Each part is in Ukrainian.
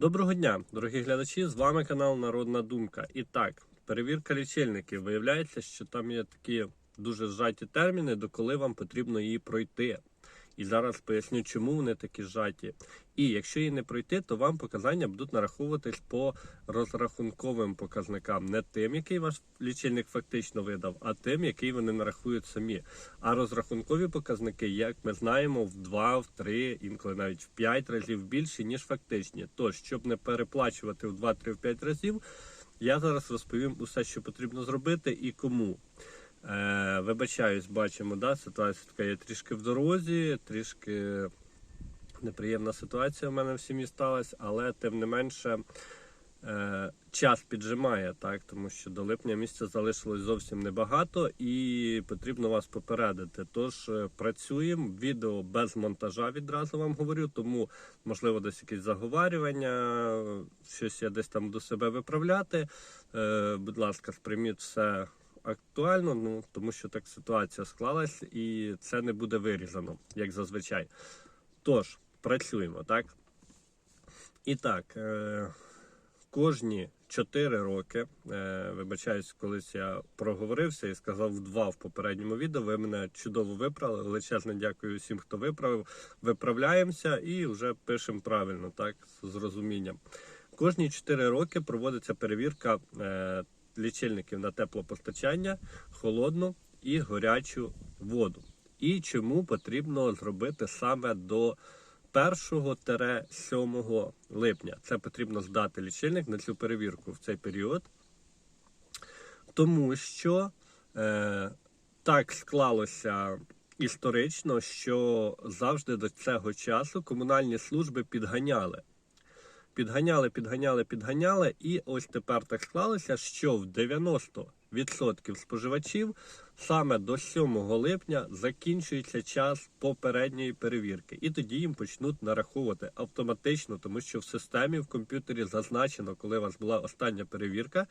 Доброго дня, дорогі глядачі! З вами канал Народна Думка. І так, перевірка лічильників. Виявляється, що там є такі дуже зжаті терміни, до коли вам потрібно її пройти. І зараз поясню, чому вони такі зжаті. І якщо її не пройти, то вам показання будуть нараховуватись по розрахунковим показникам, не тим, який ваш лічильник фактично видав, а тим, який вони нарахують самі. А розрахункові показники, як ми знаємо, в 2, в 3, інколи навіть в 5 разів більші, ніж фактичні. Тож, щоб не переплачувати в 2, 3, в 5 разів, я зараз розповім усе, що потрібно зробити і кому. Е, вибачаюсь, бачимо, да, ситуація така є трішки в дорозі, трішки неприємна ситуація в мене в сім'ї сталася, але тим не менше е, час піджимає, так, тому що до липня місяця залишилось зовсім небагато і потрібно вас попередити. Тож е, працюємо, відео без монтажа відразу вам говорю, тому можливо десь якісь заговарювання, щось я десь там до себе виправляти. Е, будь ласка, сприйміть все актуально, ну тому що так ситуація склалась і це не буде вирізано, як зазвичай. Тож, працюємо, так? І так, е, кожні 4 роки, е, вибачаюсь, колись я проговорився і сказав два в попередньому відео. Ви мене чудово виправили. Величезне дякую всім, хто виправив. Виправляємося і вже пишемо правильно, так, з розумінням. Кожні 4 роки проводиться перевірка е, лічильників на теплопостачання, холодну і гарячу воду. І чому потрібно зробити саме до 1-7 липня. Це потрібно здати лічильник на цю перевірку в цей період. Тому що е, так склалося історично, що завжди до цього часу комунальні служби підганяли. Підганяли, підганяли, підганяли, і ось тепер так склалося, що в 90% споживачів саме до 7 липня закінчується час попередньої перевірки, і тоді їм почнуть нараховувати автоматично, тому що в системі в комп'ютері зазначено, коли у вас була остання перевірка,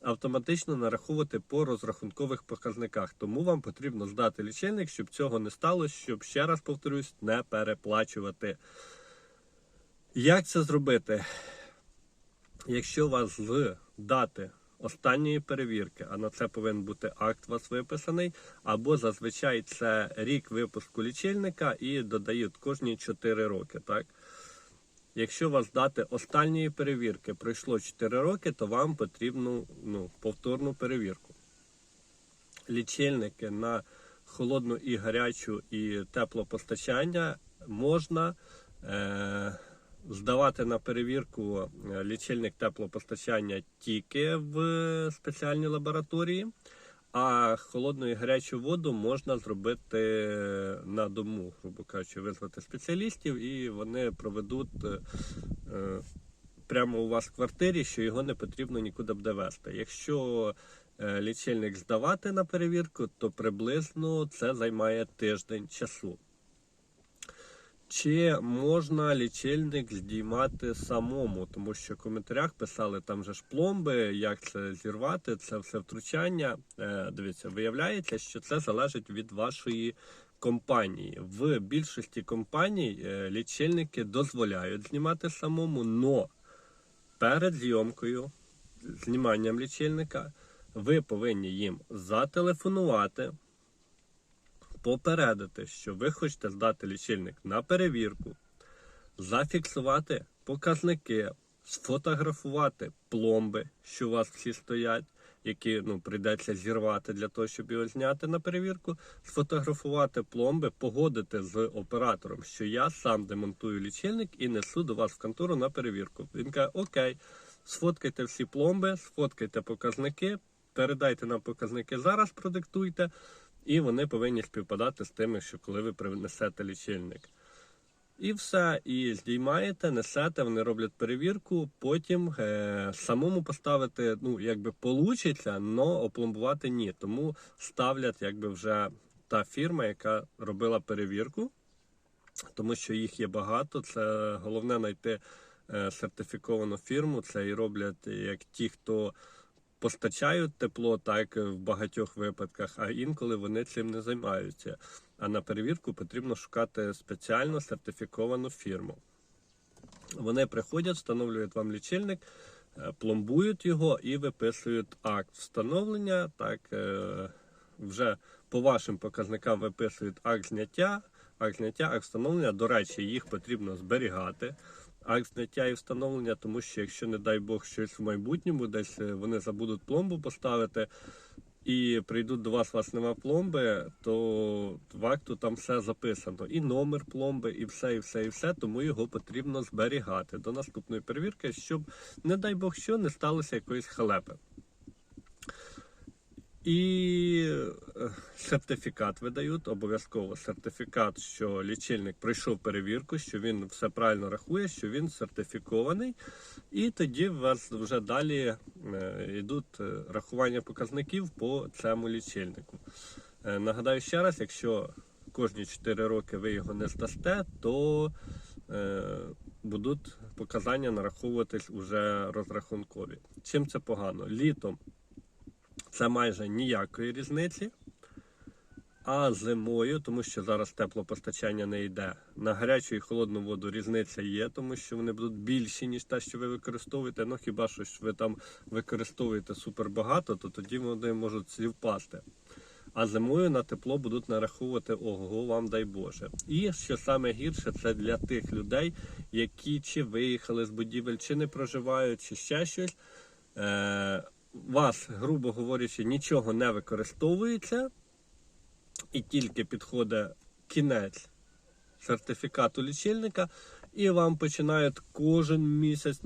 автоматично нараховувати по розрахункових показниках. Тому вам потрібно здати лічильник, щоб цього не сталося, щоб ще раз повторюсь, не переплачувати. Як це зробити? Якщо вас з дати останньої перевірки, а на це повинен бути акт вас виписаний, або зазвичай це рік випуску лічильника і додають кожні 4 роки. Так? Якщо вас дати останньої перевірки пройшло 4 роки, то вам потрібно ну, повторну перевірку. Лічильники на холодну і гарячу і теплопостачання можна. Е- здавати на перевірку е, лічильник теплопостачання тільки в спеціальній лабораторії, а холодну і гарячу воду можна зробити на дому, грубо кажучи, визвати спеціалістів, і вони проведуть е, е, прямо у вас в квартирі, що його не потрібно нікуди буде вести. Якщо лічильник здавати на перевірку, то приблизно це займає тиждень часу. Чи можна лічильник здіймати самому? Тому що в коментарях писали там же ж пломби, як це зірвати, це все втручання. Е, дивіться, виявляється, що це залежить від вашої компанії. В більшості компаній е, лічильники дозволяють знімати самому, но перед зйомкою, зніманням лічильника, ви повинні їм зателефонувати попередити, що ви хочете здати лічильник на перевірку, зафіксувати показники, сфотографувати пломби, що у вас всі стоять, які ну, прийдеться зірвати для того, щоб його зняти на перевірку, сфотографувати пломби, погодити з оператором, що я сам демонтую лічильник і несу до вас в контору на перевірку. Він каже, окей, сфоткайте всі пломби, сфоткайте показники. Передайте нам показники зараз, продиктуйте. І вони повинні співпадати з тими, що коли ви принесете лічильник. І все, і здіймаєте, несете, вони роблять перевірку, потім е, самому поставити, ну, якби получиться, але опломбувати ні. Тому ставлять якби вже та фірма, яка робила перевірку, тому що їх є багато. Це головне знайти е, сертифіковану фірму. Це і роблять як ті, хто постачають тепло, так в багатьох випадках, а інколи вони цим не займаються. А на перевірку потрібно шукати спеціально сертифіковану фірму. Вони приходять, встановлюють вам лічильник, е, пломбують його і виписують акт встановлення. Так, е, вже по вашим показникам виписують акт зняття, акт зняття, акт встановлення. До речі, їх потрібно зберігати. Акт зняття і встановлення, тому що якщо, не дай Бог, щось в майбутньому, десь е, вони забудуть пломбу поставити і прийдуть до вас, у вас нема пломби, то в акту там все записано. І номер пломби, і все, і все, і все. Тому його потрібно зберігати до наступної перевірки, щоб, не дай Бог, що не сталося якоїсь халепи. І е, сертифікат видають, обов'язково сертифікат, що лічильник пройшов перевірку, що він все правильно рахує, що він сертифікований. І тоді у вас вже далі е, йдуть е, рахування показників по цьому лічильнику. Нагадаю ще раз, якщо кожні 4 роки ви його не здасте, то будуть показання нараховуватись уже розрахункові. Чим це погано? Літом це майже ніякої різниці. А зимою, тому що зараз теплопостачання не йде, на гарячу і холодну воду різниця є, тому що вони будуть більші, ніж те, що ви використовуєте. Ну хіба що ви там використовуєте супер багато, то тоді вони можуть співпасти. А зимою на тепло будуть нараховувати ого, вам дай Боже. І що саме гірше, це для тих людей, які чи виїхали з будівель, чи не проживають, чи ще щось. Е- вас, грубо говорячи, нічого не використовується, і тільки підходить кінець сертифікату лічильника, і вам починають кожен місяць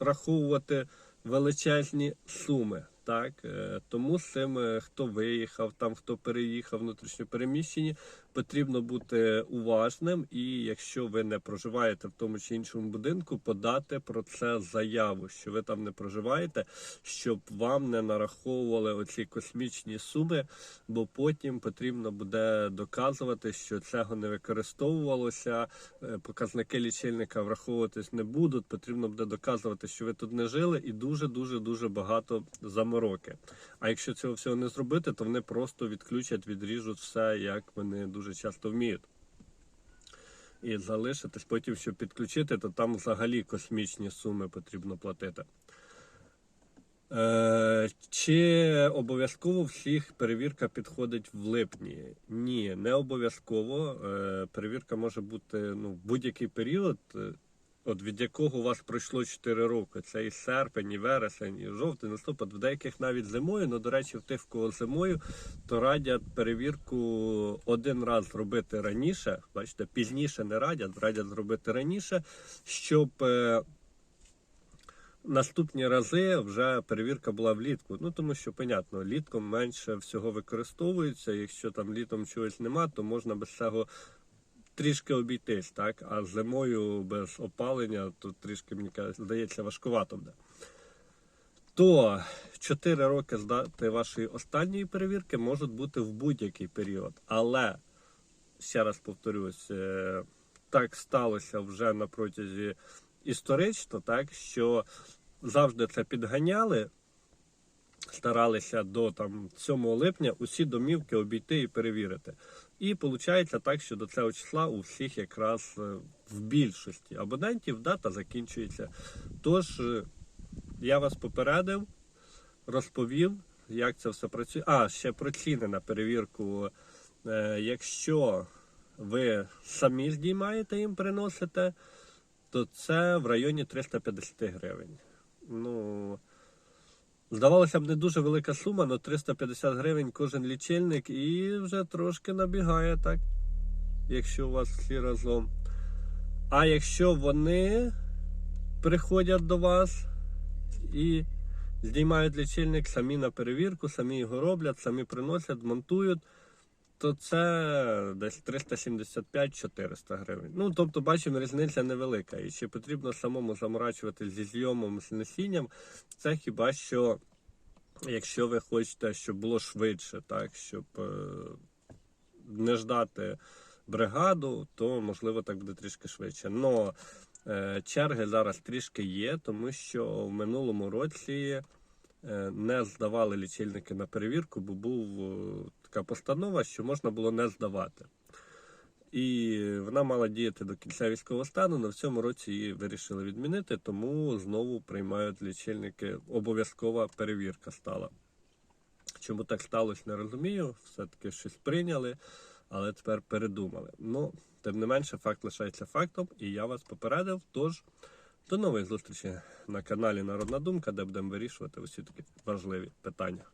нараховувати величезні суми. Так, Е, тому з цим, хто виїхав, там хто переїхав внутрішньо переміщені, потрібно бути уважним. І якщо ви не проживаєте в тому чи іншому будинку, подати про це заяву, що ви там не проживаєте, щоб вам не нараховували оці космічні суми, бо потім потрібно буде доказувати, що цього не використовувалося. е, Показники лічильника враховуватись не будуть. Потрібно буде доказувати, що ви тут не жили, і дуже дуже дуже багато замороки. А якщо цього всього не зробити, то вони просто відключать, відріжуть все, як вони дуже часто вміють. І залишитись потім, щоб підключити, то там взагалі космічні суми потрібно платити. Е, чи обов'язково всіх перевірка підходить в липні? Ні, не обов'язково. Е, перевірка може бути ну, в будь-який період, от від якого у вас пройшло 4 роки. Це і серпень, і вересень, і жовтий, листопад, в деяких навіть зимою. Ну, до речі, в тих, в кого зимою, то радять перевірку один раз зробити раніше. Бачите, пізніше не радять, радять зробити раніше, щоб. е, Наступні рази вже перевірка була влітку. Ну тому що, понятно, літком менше всього використовується. Якщо там літом чогось нема, то можна без цього трішки обійтись, так? А зимою без опалення то трішки, мені здається, важкувато буде. То 4 роки здати вашої останньої перевірки можуть бути в будь-який період. Але, ще раз повторюсь, е, так сталося вже на протязі історично, так що завжди це підганяли, старалися до там 7 липня усі домівки обійти і перевірити. І виходить так, що до цього числа у всіх якраз е, в більшості абонентів дата закінчується. Тож е, я вас попередив, розповів, як це все працює. А, ще про ціни на перевірку. Е, Якщо ви самі здіймаєте їм приносите, то це в районі 350 гривень. Ну, здавалося б, не дуже велика сума, але 350 гривень кожен лічильник і вже трошки набігає, так? Якщо у вас всі разом. А якщо вони приходять до вас і знімають лічильник самі на перевірку, самі його роблять, самі приносять, монтують, то це десь 375-400 гривень. Ну, тобто, бачимо, різниця невелика. І чи потрібно самому заморачувати зі зйомом, з насінням, це хіба що, якщо ви хочете, щоб було швидше, так, щоб е, не ждати бригаду, то можливо так буде трішки швидше. Но е, черги зараз трішки є, тому що в минулому році е, не здавали лічильники на перевірку, бо був е, така постанова, що можна було не здавати. І вона мала діяти до кінця військового стану. На в цьому році її вирішили відмінити, тому знову приймають лічильники. Обов'язкова перевірка стала. Чому так сталося, не розумію. Все-таки щось прийняли, але тепер передумали. Ну, тим не менше, факт лишається фактом, і я вас попередив. Тож до нової зустрічі на каналі Народна Думка, де будемо вирішувати усі такі важливі питання.